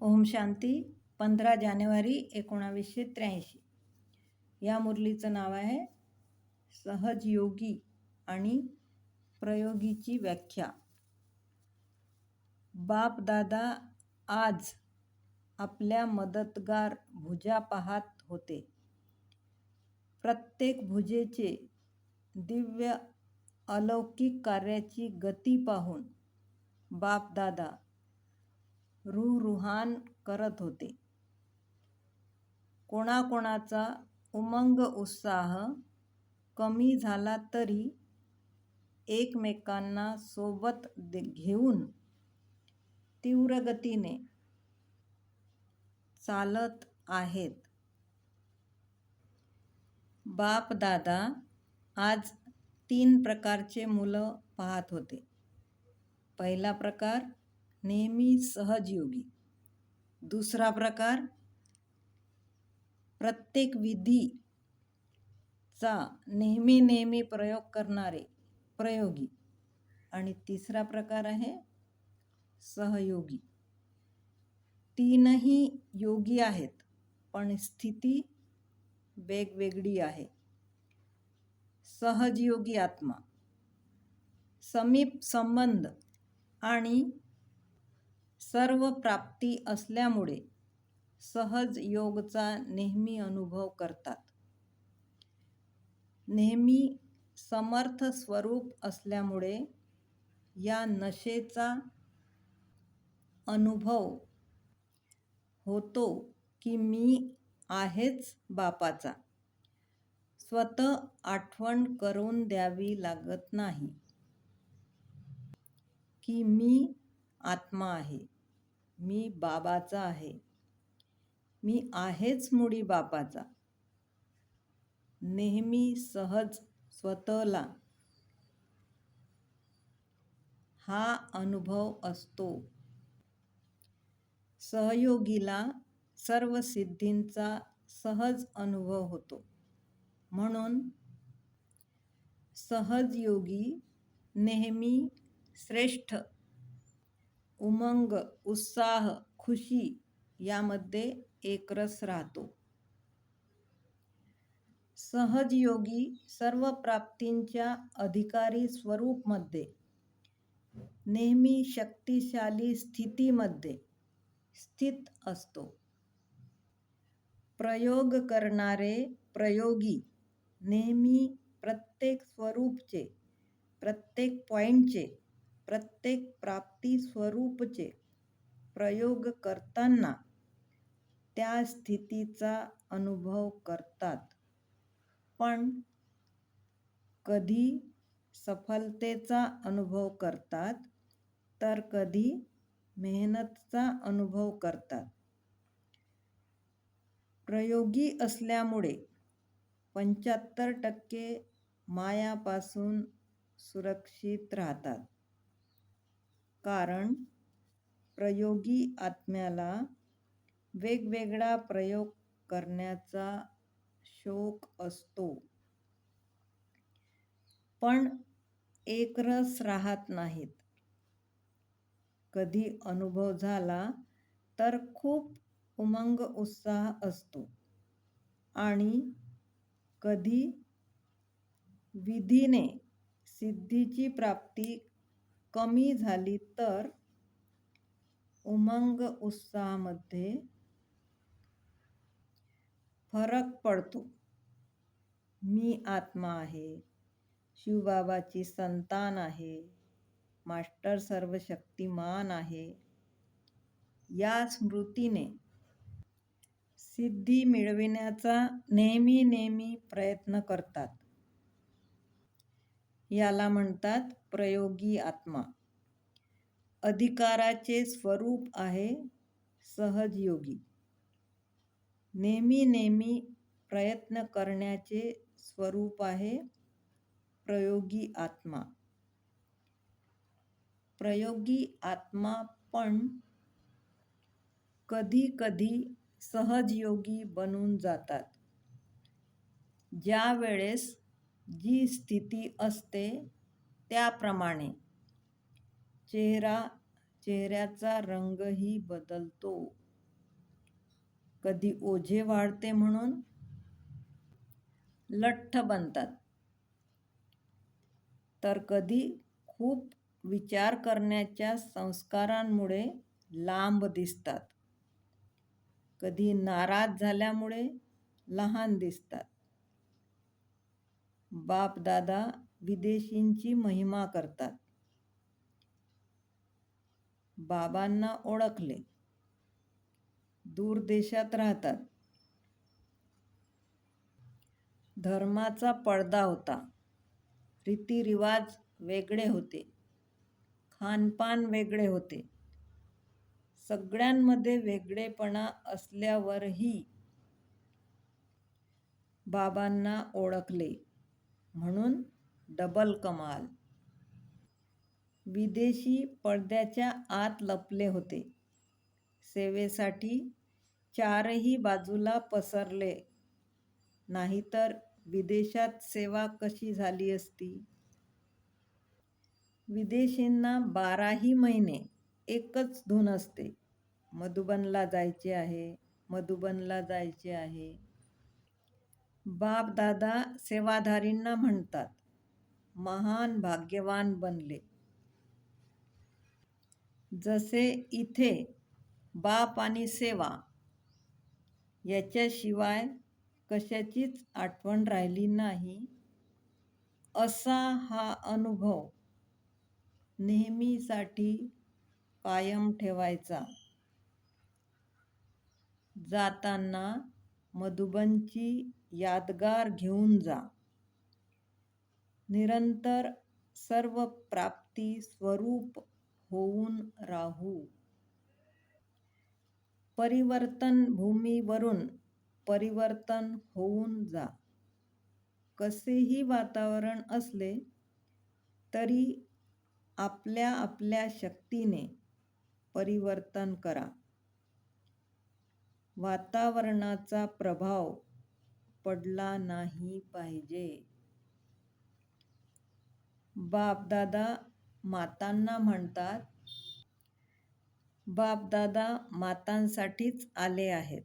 ओम शांती पंधरा जानेवारी एकोणावीसशे त्र्याऐंशी. या मुरलीचं नाव आहे सहजयोगी आणि प्रयोगीची व्याख्या. बाप दादा आज आपल्या मदतगार भुजा पाहत होते. प्रत्येक भुजेचे दिव्य अलौकिक कार्याची गती पाहून बापदादा रुहरुहान रुहान करत होते. कोणाकोणाचा उमंग उत्साह कमी झाला तरी एकमेकांना सोबत घेऊन तीव्र गतीने चालत आहेत. बाप दादा आज तीन प्रकारचे मुलं पाहत होते. पहिला प्रकार नेहमी सहजयोगी. दुसरा प्रकार प्रत्येक विधीचा नेहमी नेहमी प्रयोग करणारे प्रयोगी. आणि तिसरा प्रकार आहे सहयोगी. तीनही योगी आहेत पण स्थिती वेगवेगळी आहे. सहजयोगी आत्मा समीप संबंध आणि सर्व प्राप्ती असल्यामुळे सहज योगचा नेहमी अनुभव करतात. नेहमी समर्थ स्वरूप असल्यामुळे या नशेचा अनुभव होतो की मी आहेच बापाचा. स्वतः आठवण करून द्यावी लागत नाही की मी आत्मा आहे. मी बाबाचा आहे. मी आहेच मुळी बापाचा. नेहमी सहज स्वतःला. हा अनुभव असतो. सहयोगीला सर्व सिद्धींचा सहज अनुभव होतो. म्हणून सहजयोगी नेहमी श्रेष्ठ उमंग उत्साह खुशी यामध्ये एकरस राहतो. सहजयोगी सर्व प्राप्तींच्या अधिकारी स्वरूपमध्ये नेहमी शक्तिशाली स्थितीमध्ये स्थित असतो. प्रयोग करणारे प्रयोगी नेहमी प्रत्येक स्वरूपचे प्रत्येक पॉईंटचे प्रत्येक प्राप्ती स्वरूपचे प्रयोग करताना त्या स्थितीचा अनुभव करतात. पण कधी सफलतेचा अनुभव करतात तर कधी मेहनतचा अनुभव करतात. प्रयोगी असल्यामुळे पंच्याहत्तर टक्के मायापासून सुरक्षित राहतात. कारण प्रयोगी आत्म्याला वेगवेगळा प्रयोग करण्याचा शोक असतो. पण एकरस राहत नाहीत. कधी अनुभव झाला तर खूप उमंग उत्साह असतो. आणि कधी विधीने सिद्धीची प्राप्ती कमी झाली तर उमंग उत्साहामध्ये फरक पडतो. मी आत्मा आहे शिवबाबाची संतान आहे मास्टर सर्वशक्तिमान आहे. या स्मृतीने सिद्धी मिळविण्याचा नेहमी नेहमी प्रयत्न करतात. याला म्हणतात प्रयोगी आत्मा. अधिकाराचे स्वरूप आहे सहजयोगी नेहमी नेहमी प्रयत्न करण्याचे स्वरूप आहे प्रयोगी आत्मा. प्रयोगी आत्मा पण कधी कधी सहजयोगी बनून जातात. ज्या वेळेस जी स्थिती असते त्याप्रमाणे चेहरा चेहऱ्याचा रंगही बदलतो. कधी ओझे वाढते म्हणून लठ्ठ बनतात. तर कधी खूप विचार करण्याच्या संस्कारांमुळे लांब दिसतात. कधी नाराज झाल्यामुळे लहान दिसतात. बाप दादा विदेशींची महिमा करतात. बाबांना ओळखले. दूर देशात राहतात. धर्माचा पडदा होता. रीतिरिवाज वेगळे होते. खानपान वेगळे होते. सगळ्यांमध्ये वेगळेपणा असल्यावरही बाबांना ओळखले. म्हणून डबल कमाल. विदेशी पडद्याच्या आत लपले होते. सेवेसाठी चारही बाजूला पसरले. नाहीतर विदेशात सेवा कशी झाली असती? विदेशींना बाराही महिने एकच धून असते. मधुबनला जायचे आहे मधुबनला जायचे आहे. बाप दादा सेवाधारींना म्हणतात महान भाग्यवान बनले. जसे इथे बाप आणि सेवा याच्याशिवाय कशाचीच आठवण राहिली नाही. असा हा अनुभव नेहमीसाठी कायम ठेवायचा. जाताना मधुबनची यादगार घेऊन जा. निरंतर सर्व प्राप्ती स्वरूप होऊन राहू. परिवर्तन भूमीवरून परिवर्तन होऊन जा. कसेही वातावरण असले तरी आपल्या आपल्या शक्तीने परिवर्तन करा. वातावरणाचा प्रभाव पडला नाही पाहिजे. बापदादा मातांना म्हणतात बापदादा मातांसाठीच आले आहेत.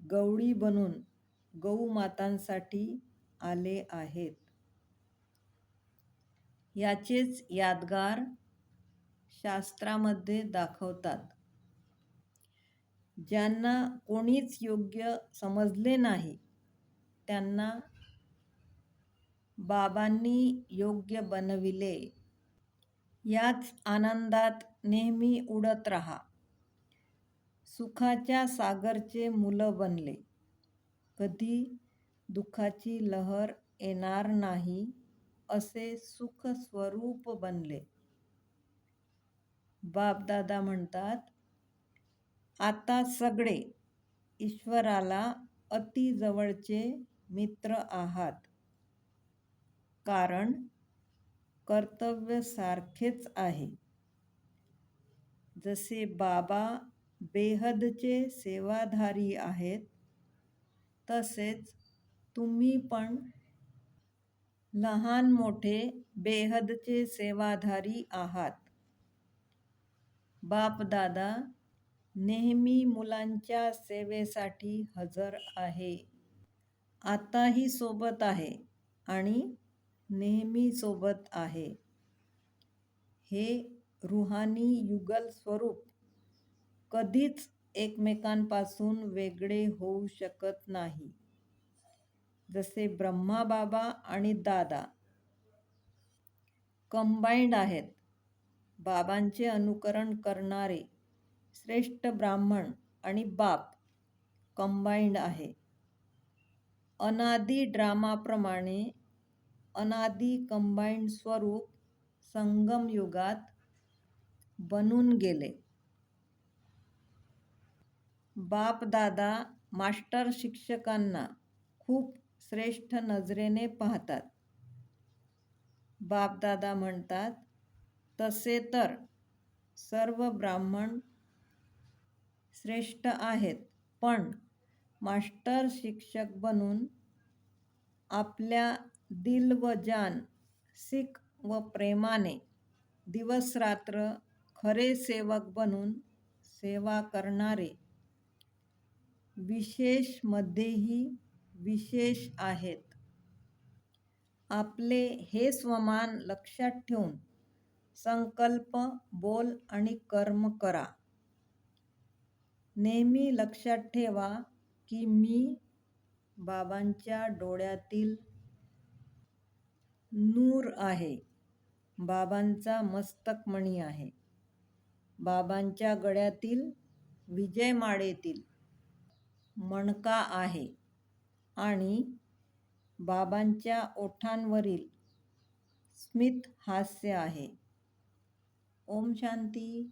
गवळी बनून गऊ मातांसाठी आले आहेत. याचेच यादगार शास्त्रामध्ये दाखवतात. ज्यांना कोणीच योग्य समजले नाही त्यांना बाबांनी योग्य बनविले. याच आनंदात नेहमी उडत राहा. सुखाच्या सागरचे मुलं बनले. कधी दुःखाची लहर येणार नाही असे सुखस्वरूप बनले. बापदादा म्हणतात आता सगळे ईश्वराला अति जवळचे मित्र आहात. कारण कर्तव्य सारखेच आहे. जसे बाबा बेहदचे सेवाधारी आहेत तसेच तुम्ही पण लहान मोठे बेहदचे सेवाधारी आहात. बापदादा नेहमी मुलांच्या सेवेसाठी हजर आहे. आताही सोबत आहे आणि नेहमी सोबत आहे. हे रुहानी युगल स्वरूप कधीच एकमेकांपासून वेगळे होऊ शकत नाही. जसे ब्रह्मा बाबा आणि दादा कंबाईंड आहेत. बाबांचे अनुकरण करणारे श्रेष्ठ ब्राह्मण आणि बाप कंबाईंड आहे. अनादी ड्रामाप्रमाणे अनादी कंबाईंड स्वरूप संगम युगात बनून गेले. बाप दादा मास्टर शिक्षकांना खूप श्रेष्ठ नजरेने पाहतात. बापदादा म्हणतात तसे तर सर्व ब्राह्मण श्रेष्ठ आहेत. पण मास्टर शिक्षक बनून आपल्या दिल व जान सिख व प्रेमाने दिवसरात्र खरे सेवक बनून सेवा करणारे विशेषमध्येही विशेष आहेत. आपले हे स्वमान लक्षात ठेवून संकल्प बोल आणि कर्म करा. नेहमी लक्षात ठेवा की मी बाबांच्या डोळ्यातील नूर आहे. बाबांचा मस्तकमणी आहे. बाबांच्या गळ्यातील विजयमाळेतील मणका आहे आणि बाबांच्या ओठांवरील स्मित हास्य आहे. ओम शांती.